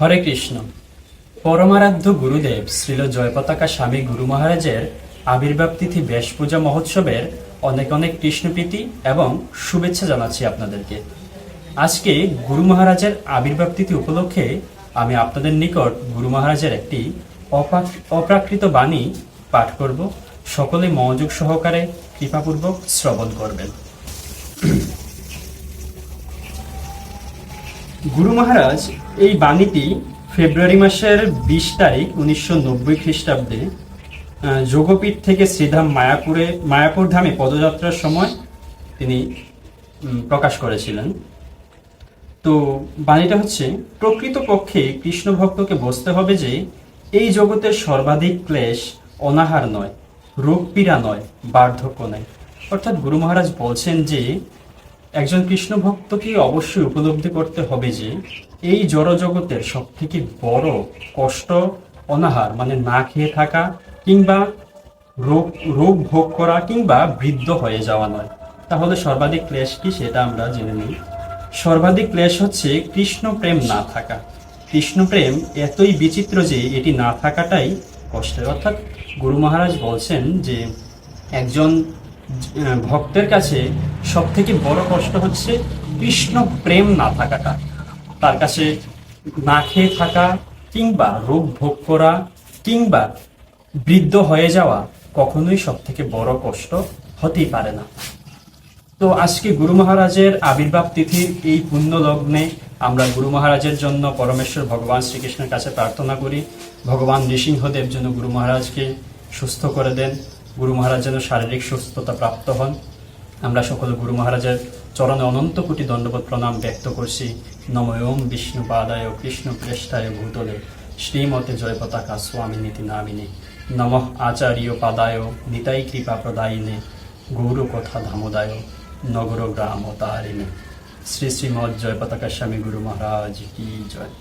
হরে কৃষ্ণ। পরমারাধ্য গুরুদেব শ্রীল জয়পতাকা স্বামী গুরু মহারাজের আবির্ভাব তিথি বেশ পূজা মহোৎসবের অনেক অনেক কৃষ্ণপ্রীতি এবং শুভেচ্ছা জানাচ্ছি আপনাদেরকে। আজকে গুরু মহারাজের আবির্ভাব তিথি উপলক্ষে আমি আপনাদের নিকট গুরু মহারাজের একটি অপা- অপ্রাকৃত বাণী পাঠ করব। সকলে মনোযোগ সহকারে কৃপাপূর্বক শ্রবণ করবেন। গুরু মহারাজ, এই বাণীটি ফেব্রুয়ারি মাসের বিশ তারিখ উনিশশো নব্বই খ্রিস্টাব্দে যোগপীঠ থেকে শ্রীধাম মায়াপুরে, মায়াপুর ধামে পদযাত্রার সময় তিনি প্রকাশ করেছিলেন। তো বাণীটা হচ্ছে, প্রকৃতপক্ষে কৃষ্ণ ভক্তকে বুঝতে হবে যে, এই জগতের সর্বাধিক ক্লেশ অনাহার নয় রোগ পীড়া নয়, বার্ধক্য নয়। অর্থাৎ গুরু মহারাজ বলছেন যে একজন কৃষ্ণ ভক্তকে অবশ্যই উপলব্ধি করতে হবে যে, এই জড় জগতের সব থেকে বড় কষ্ট অনাহার মানে না খেয়ে থাকা, কিংবা রোগ রোগ ভোগ করা, কিংবা বৃদ্ধ হয়ে যাওয়া নয়। তাহলে সর্বাধিক ক্লেশ কি সেটা আমরা জেনে নিই। সর্বাধিক ক্লেশ হচ্ছে কৃষ্ণ প্রেম না থাকা। কৃষ্ণ প্রেম এতই বিচিত্র যে, এটি না থাকাটাই কষ্টের। অর্থাৎ গুরু মহারাজ বলছেন যে, একজন ভক্তের কাছে সব থেকে বড় কষ্ট হচ্ছে কৃষ্ণ প্রেম না থাকাটা। তার কাছে না খেয়ে থাকা কিংবা রোগ ভোগ করা কিংবা বৃদ্ধ হয়ে যাওয়া কখনোই সব থেকে বড় কষ্ট হতেই পারে না। তো আজকে গুরু মহারাজের আবির্ভাব তিথির এই পুণ্য লগ্নে আমরা গুরু মহারাজের জন্য পরমেশ্বর ভগবান শ্রীকৃষ্ণের কাছে প্রার্থনা করি। ভগবান নৃসিংহদেব যেন গুরু মহারাজকে সুস্থ করে দেন। গুরু মহারাজ যেন শারীরিক সুস্থতা প্রাপ্ত হন। আমরা সকল গুরু মহারাজের চরণে অনন্ত কোটি দণ্ডবোধ প্রণাম ব্যক্ত করছি। নম ওম বিষ্ণু পাদায় কৃষ্ণ প্রেষ্ঠায় ভূতলে। শ্রীমতে জয় পতাকা স্বামী নীতি নামিনে। নম আচার্য পাদায় নিতাই কৃপা প্রদায়িনে। গৌর কথা ধামোদায় নগর গ্রাম তারিণে শ্রী শ্রীমৎ জয় পতাকা স্বামী গুরু মহারাজ কি জয়।